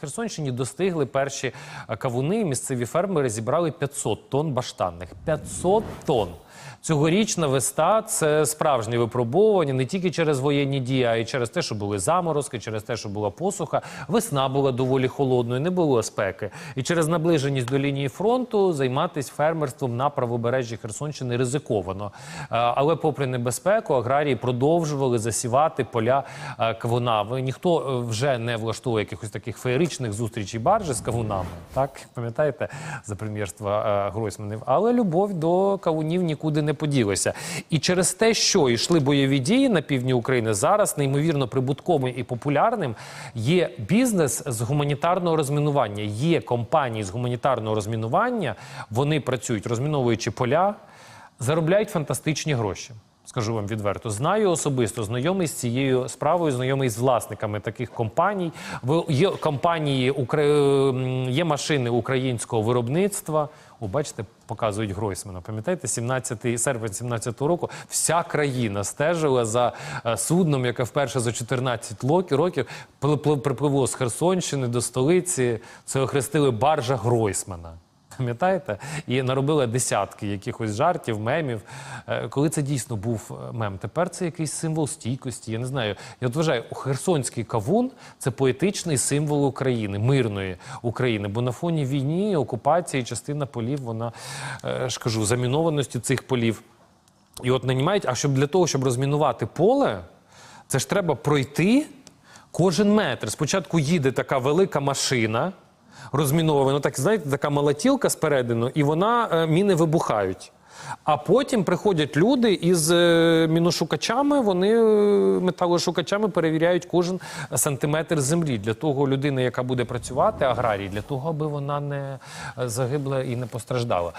Херсонщині достигли перші е, кавуни. Місцеві фермери зібрали 500 тонн баштанних. 500 тонн. Цьогорічна веста це справжнє випробовування не тільки через воєнні дії, а й через те, що були заморозки, через те, що була посуха. Весна була доволі холодною, не було спеки. І через наближеність до лінії фронту займатися фермерством на правобережжі Херсонщини ризиковано. Е, Але, попри небезпеку, аграрії продовжували засівати поля е, кавунами. Ніхто вже не влаштовує якихось таких феєричних зустрічей баржі з кавунами. Так пам'ятаєте за прем'єрства е, Гройсманів. Але любов до кавунів нікуди не поділася. І через те, що йшли бойові дії на півдні України, зараз неймовірно прибутковим і популярним є бізнес з гуманітарного розмінування. Є компанії з гуманітарного розмінування. Вони працюють, розміновуючи поля, заробляють фантастичні гроші. Скажу вам відверто, знаю особисто, знайомий з цією справою, знайомий з власниками таких компаній. Є компанії, Укра- є машини українського виробництва. О, бачите, показують Гройсмана. Пам'ятаєте, 17 серпень 17 року вся країна стежила за е, судном, яке вперше за 14 локи- років пли- пли- припливло з Херсонщини до столиці. Це охрестили баржа Гройсмана. Пам'ятаєте? І наробили десятки якихось жартів, мемів. Е, Коли це дійсно був е, мем, тепер це якийсь символ стійкості. Я не знаю. Я от вважаю, херсонський кавун це поетичний символ України, мирної України. Бо на фоні війни, окупації, частина полів, вона е, ж кажу, замінованості цих полів. І от нанімають, а щоб для того, щоб розмінувати поле, це ж треба пройти кожен метр. Спочатку їде така велика машина, розмінована, так знаєте, така молотілка спередину, і вона е, міни вибухають. А потім приходять люди із е, міношукачами, вони е, металошукачами перевіряють кожен сантиметр землі для того людини, яка буде працювати, аграрій, для того, аби вона не загибла і не постраждала.